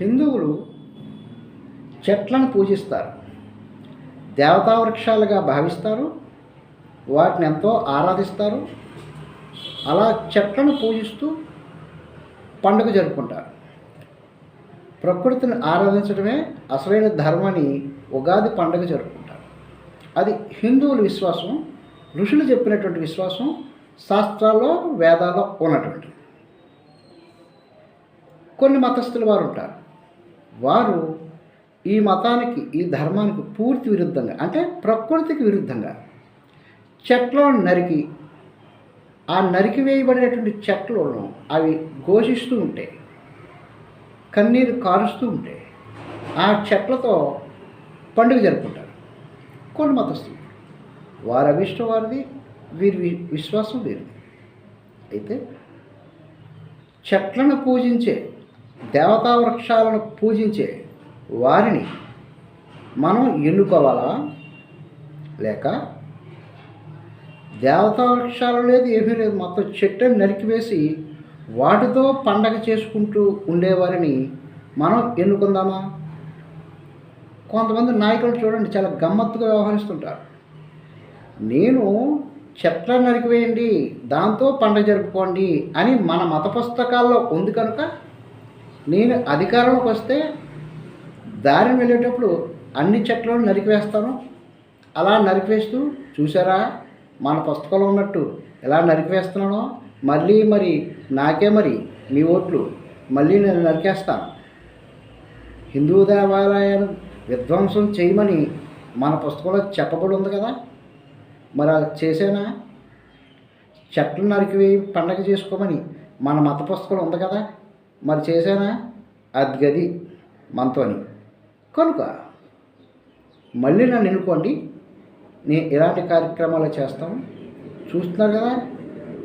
హిందువులు చెట్లను పూజిస్తారు. దేవతా వృక్షాలుగా భావిస్తారు. వాటిని ఎంతో ఆరాధిస్తారు. అలా చెట్లను పూజిస్తూ పండుగ జరుపుకుంటారు. ప్రకృతిని ఆరాధించడమే అసలైన ధర్మని ఉగాది పండుగ జరుపుకుంటారు. అది హిందువుల విశ్వాసం ఋషులు చెప్పినటువంటి విశ్వాసం శాస్త్రాల్లో వేదాల్లో ఉన్నటువంటి కొన్ని మతస్థుల వారు ఉంటారు. వారు ఈ మతానికి ఈ ధర్మానికి పూర్తి విరుద్ధంగా అంటే ప్రకృతికి విరుద్ధంగా చెట్లను నరికి ఆ నరికి వేయబడినటువంటి చెట్లను అవి ఘోషిస్తూ ఉంటాయి కన్నీరు కారుస్తూ ఉంటాయి ఆ చెట్లతో పండుగ జరుపుకుంటారు. కొన్ని మతస్థులు. వారి అభిష్టం వారిది వీరి విశ్వాసం వీరిది. అయితే చెట్లను పూజించే దేవతా వృక్షాలను పూజించే వారిని మనం ఎన్నుకోవాలా? లేక దేవతా వృక్షాలు లేదు ఏమీ లేదు మొత్తం చెట్టుని నరికివేసి వాటితో పండగ చేసుకుంటూ ఉండేవారిని మనం ఎన్నుకుందామా? కొంతమంది నాయకులు చూడండి చాలా గమ్మత్తుగా వ్యవహరిస్తుంటారు. నేను చెట్లను నరికివేయండి దాంతో పండగ జరుపుకోండి అని మన మత పుస్తకాల్లో ఉంది కనుక నేను అధికారంలోకి వస్తే దారిని వెళ్ళేటప్పుడు అన్ని చెట్లను నరికివేస్తాను అలా నరికివేస్తూ చూసారా? మన పుస్తకంలో ఉన్నట్టు ఎలా నరికివేస్తున్నానో మళ్ళీ మరి నాకే మరి మీ ఓట్లు మళ్ళీ నేను నరికేస్తాను. హిందూ దేవాలయాన్ని విధ్వంసం చేయమని మన పుస్తకంలో చెప్పబడి ఉంది కదా? మరి అది చేసేనా? చెట్లు నరికివేయి పండగ చేసుకోమని మన మత పుస్తకంలో ఉంది కదా? మరి చేసేనా అది గది మనతోని కనుక మళ్ళీ నన్ను ఎన్నుకోండి. నేను ఇలాంటి కార్యక్రమాలు చేస్తాను? చూస్తున్నారు కదా?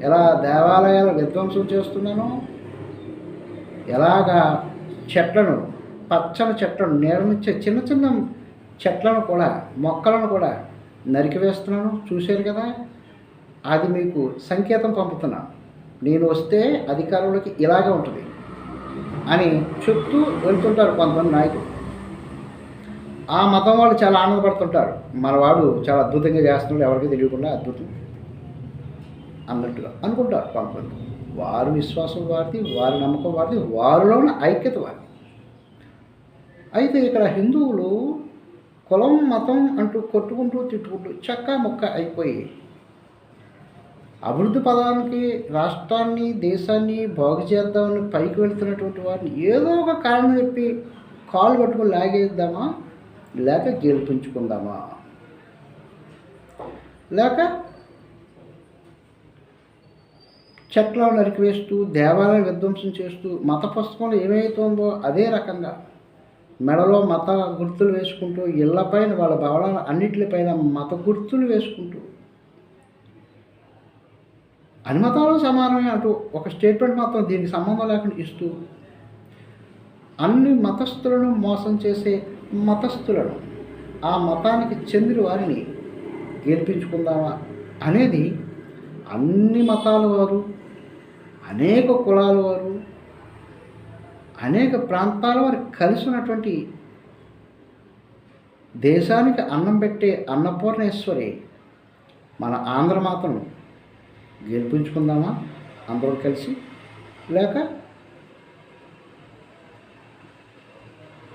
ఎలా దేవాలయాలు విధ్వంసం చేస్తున్నాను? ఎలాగా చెట్లను పచ్చని చెట్లను నీడనిచ్చే చిన్న చిన్న చెట్లను కూడా మొక్కలను కూడా నరికివేస్తున్నాను. చూశారు కదా? అది మీకు సంకేతం పంపుతున్నాను నేను వస్తే అధికారంలోకి ఇలాగే ఉంటుంది. అని చెప్తూ వెళ్తుంటారు కొంతమంది నాయకులు. ఆ మతం వాళ్ళు చాలా ఆనందపడుతుంటారు. మనవాడు చాలా అద్భుతంగా చేస్తున్నాడు ఎవరికి తెలియకుండా అద్భుతం అన్నట్టుగా అనుకుంటారు కొంతమంది. వారి విశ్వాసం వారిది వారి నమ్మకం వారిది వారిలో ఉన్న ఐక్యత వారిది. అయితే ఇక్కడ హిందువులు కులం మతం అంటూ కొట్టుకుంటూ తిట్టుకుంటూ చక్క మొక్క అయిపోయి అభివృద్ధి పదానికి రాష్ట్రాన్ని దేశాన్ని బాగు చేద్దామని పైకి వెళ్తున్నటువంటి వారిని ఏదో ఒక కారణం చెప్పి కాలు పట్టుకుని లాగేద్దామా? లేక గెలిపించుకుందామా లేక చెట్లను నరికివేస్తూ దేవాలయం విధ్వంసం చేస్తూ మత పుస్తకంలో ఏమైతుందో అదే రకంగా మెడలో మత గుర్తులు వేసుకుంటూ ఇళ్ళపైన వాళ్ళ భవనాలు అన్నిటిపైన మత గుర్తులు వేసుకుంటూ అన్ని మతాలు సమానమే అంటూ ఒక స్టేట్మెంట్ మాత్రం దీనికి సంబంధం లేకుండా ఇస్తూ అన్ని మతస్థులను మోసం చేసే మతస్థులను ఆ మతానికి చెందిన వారిని గెలిపించుకుందామా అనేది అన్ని మతాల వారు అనేక కులాల వారు అనేక ప్రాంతాల వారు కలిసి ఉన్నటువంటి దేశానికి అన్నం పెట్టే అన్నపూర్ణేశ్వరి మన ఆంధ్ర మాతను గెలిపించుకుందామా? అందరూ కలిసి? లేక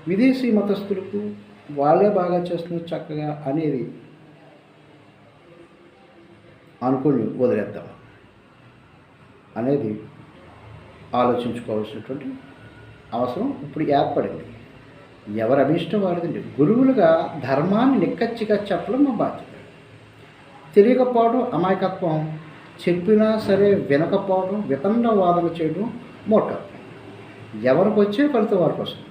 విదేశీ మతస్థులకు వాళ్ళే బాగా చేస్తున్నారు చక్కగా అనేది అనుకుని వదిలేద్దాం అనేది ఆలోచించుకోవాల్సినటువంటి అవసరం ఇప్పుడు ఏర్పడింది. ఎవరు అభిష్టం వారిదండి గురువులుగా ధర్మాన్ని నిక్కచ్చిగా చెప్పడం మా బాధ్యత. తెలియకపోవడం అమాయకత్వం. చెప్పినా సరే వినకపోవడం వితండవాదన చేయడం మోటార్. ఎవరికి వచ్చే ఫలితం వారికి వస్తుంది